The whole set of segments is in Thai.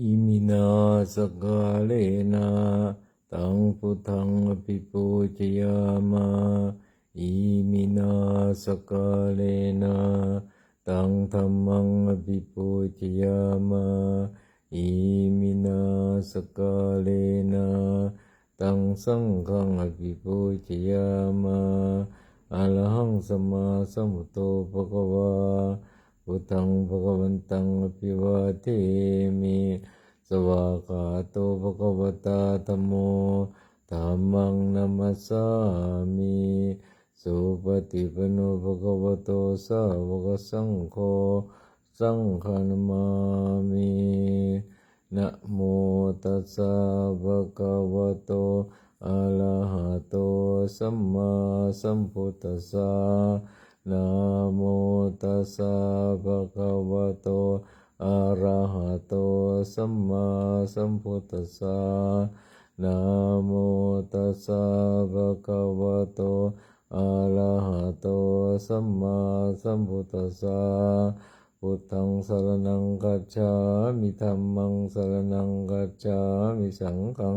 อิมินาสกาเลนะตังพุทังอภิปูชยามาอิมินาสกาเลนะตังธรรมังอภิปูชยามาอิมินาสกาเลนะตังสังฆังอภิปูชยามาอะระหังสมมาสัมพุทโธภะคะวา พุทธังภะคะวันตังอภิวาเทมิสวากาโตภะคะวตาธัมโมธัมมังนัมสสามิสุปฏิปโนภะคะวโตสาวกสังโฆสังฆนามามินะโมตัสสะภะคะวะโตอะระหะโตสัมมาสัมพุทธัสสะ นะโมตัสสะภะคะวะโตอะระหะโตสัมมาสัมพุทธัสสะนะโมตัสสะภะคะวะโตอะระหะโตสัมมาสัมพุทธัสสะพุทธังสรณังกัจฉามิธัมมังสรณังกัจฉามิสังฆังสรณังกัจามิตุติยมปิพุทธังสรณังกัจจามิตุติยมปิธัมมังสรณังกัจจามิตุติยมปิสังฆัง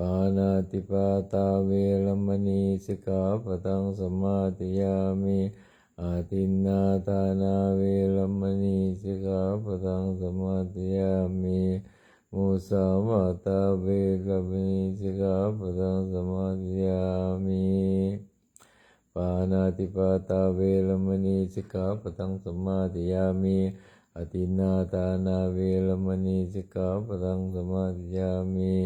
ปานาติปาตาเวรมณีสิกขาปตังสมาธิยามิอาทินนาทานาเวรมณีสิกขาปตังสมาธิยามิมุสาวาตาเวรมณีสิกขาปตังสมาธิยามิปานาติปาตาเวรมณีสิกขาปตังสมาธิยามิอาทินนาทานาเวรมณีสิกขาปตังสมาธิยามิ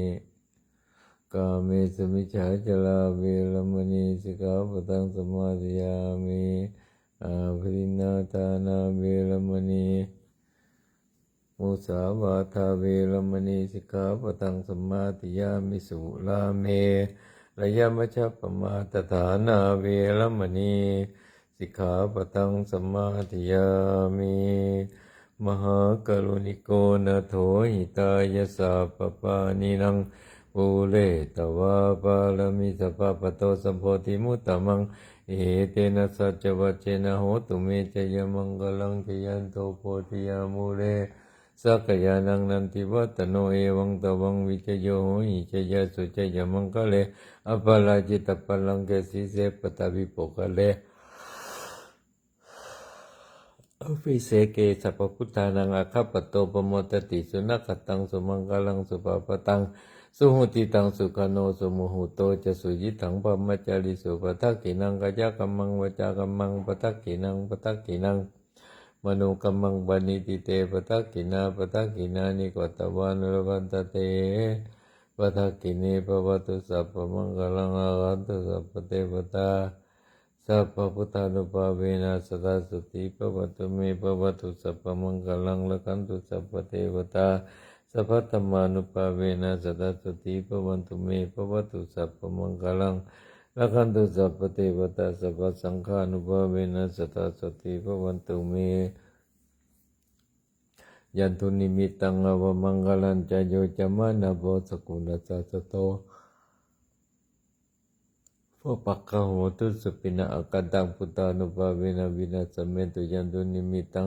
กาเมสมิจฉาจลาเวรมณีสิกขาปตังสมาธิยามิอาภรินาทานาเวรมณีมุสาวาทาเวรมณีสิกขาปตังสมาธิยามิสุลาเมระยะมัชปมาตฐานาเวรมณีสิกขาปตังสมาธิยามิมหากรุณิโกนโถหิตายสัพพปานินัง ภูเลตวาปาลมิสภะปะโตสัมโพธิมุตตมังเอเตนะสัจวัจเจนะโหตุเมจยมังกลังจยันโตโพธิยามูเลสักยานังนันติวัตโนเอวังตวังวิจโยหหิจยะสุจยมังคะเลอปาลาจิตปะลังเกสิเสปตาวิปคะเลอภิเสเกสัพพุทธานังอาคัปปโตปโมตติสุนัขตังสุมังกลังสุปปตัง สุหุติตังสุขโนสุโมหุโตจะสุยิถังปมัจจาริสุปทักขินังกายกัมมังวจากัมมังปทักขินังปทักขินังมโนกัมมังปณิติเตปทักขินาปทักขินานิกตวานุรวันตเตปทักขินีปวัตุสัพพมังกลังอาคันตุสัพพเทวตาสัพพพุทธานุภาเวนะสดาสติปวัตุเมปวัตุสัพพมังคลังละกันตุสัพพเทวตา สัพพธรรมานุภาเวนะสดาสติปวันตุเมปวัตุสัพพมังคลังละกันตุสัพเทวตาสัพสังฆานุภาเวนะสดาสติปวันตุเมยันตุนิมิตังอวมังคลังจโยจมานะโบสกุณัสสะโตพวกปักขะโหตุสปินะอากัตังพุทธานุภาเวนะวินาศเมตุยันตุนิมิตังอวมังคลังจโยจมานะโมสกุลสัสสะโตปักขะโหตุสุปินะตังสังฆานุภาเวนะเวนตุยันตุนิมิตังวะมังคลังจโยจมานะโมสกุลสัสสะโตปักขะโหตุสุปินังอังนานุภาเวนะวินาศเปยันตุนิมิตังมังคลังจโยจมานะโพสกุลสัสสะโตปะกะโหตุสปินังตังมังภาเวนะวินาศเปยันตุนิมิตัง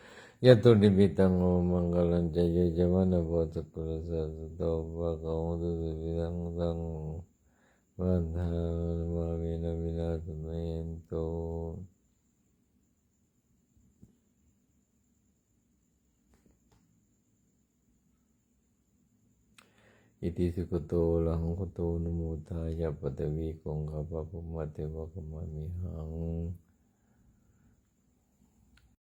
ทาภาเวนะวินาศเปยัน